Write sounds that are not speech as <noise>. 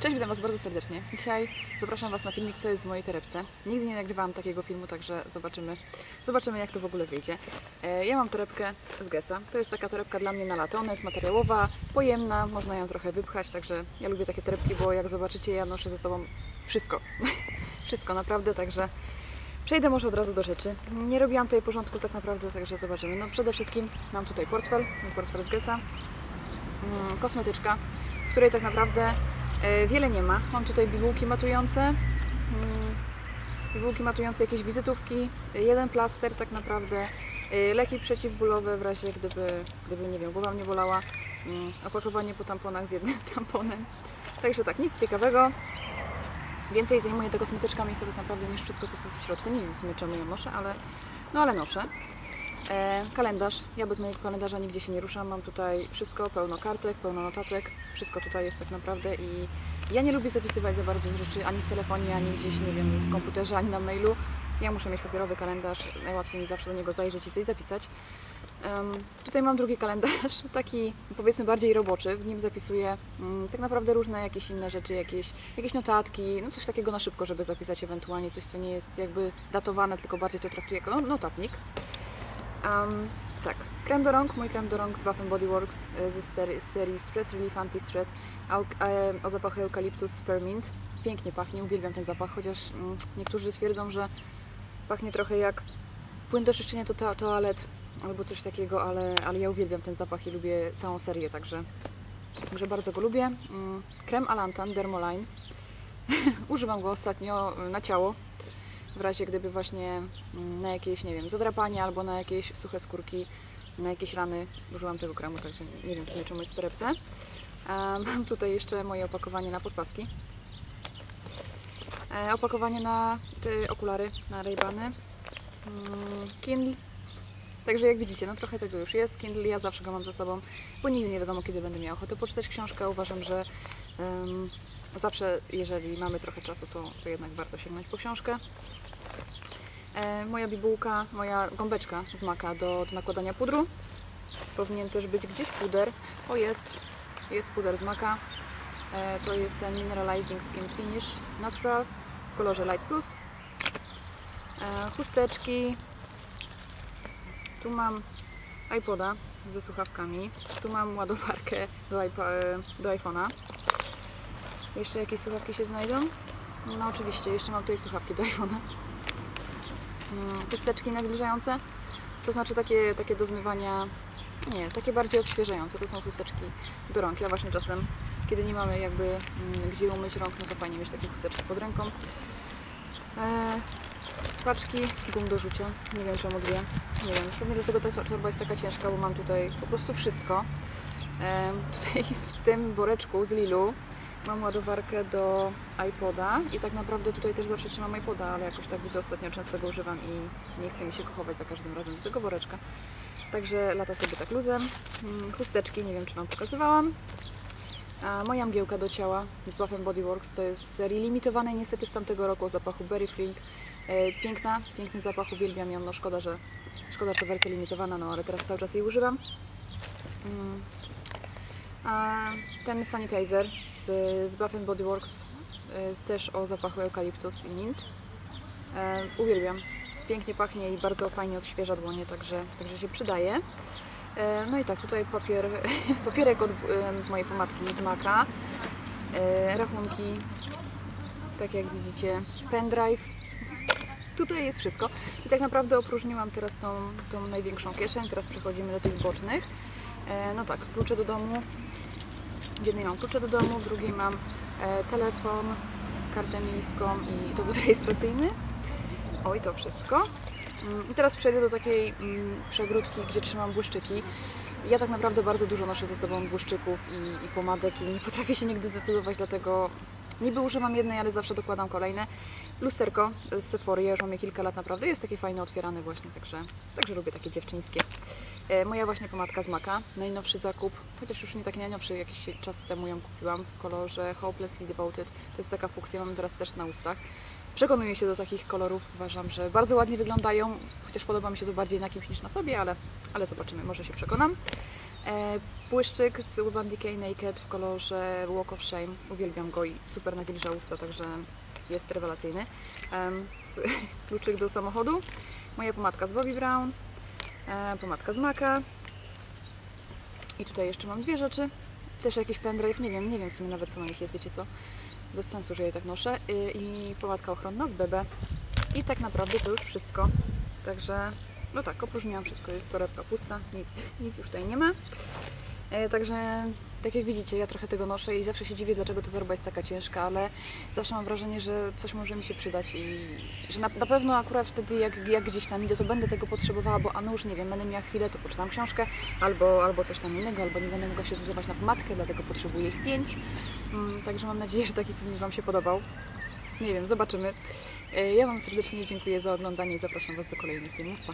Cześć, witam Was bardzo serdecznie. Dzisiaj zapraszam Was na filmik, co jest w mojej torebce. Nigdy nie nagrywałam takiego filmu, także zobaczymy, zobaczymy jak to w ogóle wyjdzie. E, Ja mam torebkę z Gessa. To jest taka torebka dla mnie na lato. Ona jest materiałowa, pojemna, można ją trochę wypchać, także ja lubię takie torebki, bo jak zobaczycie, ja noszę ze sobą wszystko. <laughs> wszystko naprawdę, także przejdę może od razu do rzeczy. Nie robiłam tutaj porządku tak naprawdę, także zobaczymy. No przede wszystkim mam tutaj portfel, portfel z Gessa. Mm, kosmetyczka, w której tak naprawdę wiele nie ma. Mam tutaj bibułki matujące, mm, bibułki matujące, jakieś wizytówki, jeden plaster tak naprawdę, e, leki przeciwbólowe w razie gdyby, gdyby nie wiem, głowa mnie bolała, mm, opakowanie po tamponach z jednym <laughs> tamponem. Także tak, nic ciekawego. Więcej zajmuje ta kosmetyczka miejsca tak naprawdę niż wszystko to, co jest w środku. Nie wiem w sumie czemu ją noszę, ale no ale noszę. E, kalendarz. Ja bez mojego kalendarza nigdzie się nie ruszam. Mam tutaj wszystko, pełno kartek, pełno notatek. Wszystko tutaj jest tak naprawdę i ja nie lubię zapisywać za bardzo rzeczy ani w telefonie, ani gdzieś, nie wiem, w komputerze, ani na mailu. Ja muszę mieć papierowy kalendarz. Najłatwiej mi zawsze do niego zajrzeć i coś zapisać. Em, tutaj mam drugi kalendarz, <laughs> taki powiedzmy bardziej roboczy. W nim zapisuję mm, tak naprawdę różne jakieś inne rzeczy, jakieś, jakieś notatki, no coś takiego na szybko, żeby zapisać ewentualnie coś, co nie jest jakby datowane, tylko bardziej to traktuję jako no- notatnik. Um, tak, krem do rąk, mój krem do rąk z Bath Body Works e, z serii Stress Relief Anti-Stress e, o zapachu Eucalyptus Spearmint. Pięknie pachnie, uwielbiam ten zapach, chociaż mm, niektórzy twierdzą, że pachnie trochę jak płyn do czyszczenia to to toalet albo coś takiego, ale, ale ja uwielbiam ten zapach i lubię całą serię, także, także bardzo go lubię. Mm, Krem Alantan Dermoline. <laughs> Używam go ostatnio na ciało, w razie gdyby właśnie mm, na jakieś, nie wiem, zadrapanie albo na jakieś suche skórki, na jakieś rany użyłam tego kremu, także nie wiem w sumie czemu jest w torebce. <laughs> Mam tutaj jeszcze moje opakowanie na podpaski. E, Opakowanie na te okulary, na Ray-Bany. Mm, Kindle. Także jak widzicie, no trochę tego już jest. Kindle ja zawsze go mam ze sobą, bo nigdy nie wiadomo kiedy będę miała ochotę poczytać książkę. Uważam, że em, zawsze jeżeli mamy trochę czasu, to, to jednak warto sięgnąć po książkę. E, moja bibułka, moja gąbeczka z maka do, do nakładania pudru. Powinien też być gdzieś puder. O jest, jest puder z maka. E, to jest ten Mineralizing Skin Finish Natural w kolorze Light Plus. E, chusteczki. Tu mam iPoda ze słuchawkami. Tu mam ładowarkę do, iPa- e, do iPhone'a. Jeszcze jakieś słuchawki się znajdą? No oczywiście, jeszcze mam tutaj słuchawki do iPhone'a. Mm, Chusteczki nawilżające, to znaczy takie, takie do zmywania, nie, takie bardziej odświeżające, to są chusteczki do rąk. Ja właśnie czasem, kiedy nie mamy jakby mm, gdzie umyć rąk, no to fajnie mieć takie chusteczki pod ręką. E, paczki gum do rzucia, nie wiem czemu dwie, nie wiem, pewnie dlatego ta torba jest taka ciężka, bo mam tutaj po prostu wszystko. E, tutaj w tym woreczku z Lilu mam ładowarkę do iPoda i tak naprawdę tutaj też zawsze trzymam iPoda, ale jakoś tak widzę ostatnio często go używam i nie chce mi się go chować za każdym razem do tego woreczka. Także lata sobie tak luzem. Mm, Chusteczki, nie wiem czy Wam pokazywałam. A moja mgiełka do ciała z Bath Body Works to jest serii limitowanej niestety z tamtego roku o zapachu Berry Field. E, Piękna, piękny zapach, uwielbiam ją, no szkoda, że szkoda, że wersja limitowana, no ale teraz cały czas jej używam. Mm. A ten sanitizer z, Bath Body Works e, też o zapachu eukaliptus i mint. E, uwielbiam. Pięknie pachnie i bardzo fajnie odświeża dłonie, także, także się przydaje. E, no i tak, tutaj papier, <laughs> papierek od mojej pomadki z Maka, rachunki, tak jak widzicie, pendrive. Tutaj jest wszystko. I tak naprawdę opróżniłam teraz tą, tą największą kieszeń, teraz przechodzimy do tych bocznych. No tak, klucze do domu, w jednej mam klucze do domu, w drugiej mam e, telefon, kartę miejską i dowód <laughs> rejestracyjny. Oj, to wszystko. Mm, I teraz przejdę do takiej mm, przegródki, gdzie trzymam błyszczyki. Ja tak naprawdę bardzo dużo noszę ze sobą błyszczyków i, i pomadek i nie potrafię się nigdy zdecydować, dlatego niby używam jednej, ale zawsze dokładam kolejne. Lusterko z Sephory, ja już mam je kilka lat naprawdę, jest takie fajne, otwierane właśnie, także, także lubię takie dziewczyńskie. E, moja właśnie pomadka z Maka, najnowszy zakup, chociaż już nie taki najnowszy, jakiś czas temu ją kupiłam w kolorze Hopelessly Devoted. To jest taka fuksja, mam teraz też na ustach. Przekonuję się do takich kolorów, uważam, że bardzo ładnie wyglądają, chociaż podoba mi się to bardziej na kimś niż na sobie, ale, ale zobaczymy, może się przekonam. E, błyszczyk z Urban Decay Naked w kolorze Walk of Shame. Uwielbiam go i super nawilża usta, także jest rewelacyjny. <laughs> Kluczyk do samochodu. Moja pomadka z Bobbi Brown. E, pomadka z Maka. I tutaj jeszcze mam dwie rzeczy. Też jakiś pendrive, nie wiem, nie wiem w sumie nawet co na nich jest, wiecie co? Bez sensu, że je tak noszę. Y, I pomadka ochronna z Bebe. I tak naprawdę to już wszystko. Także, no tak, opróżniłam wszystko, jest torebka pusta, nic, nic już tutaj nie ma. E, Także, tak jak widzicie, ja trochę tego noszę i zawsze się dziwię, dlaczego ta torba jest taka ciężka, ale zawsze mam wrażenie, że coś może mi się przydać i że na, na pewno akurat wtedy, jak, jak gdzieś tam idę, to będę tego potrzebowała, bo a nuż, nie wiem, będę miała chwilę, to poczytam książkę, albo, albo coś tam innego, albo nie będę mogła się zdecydować na pomadkę, dlatego potrzebuję ich pięć. Mm, Także mam nadzieję, że taki film Wam się podobał. Nie wiem, zobaczymy. E, Ja Wam serdecznie dziękuję za oglądanie i zapraszam Was do kolejnych filmów. Pa!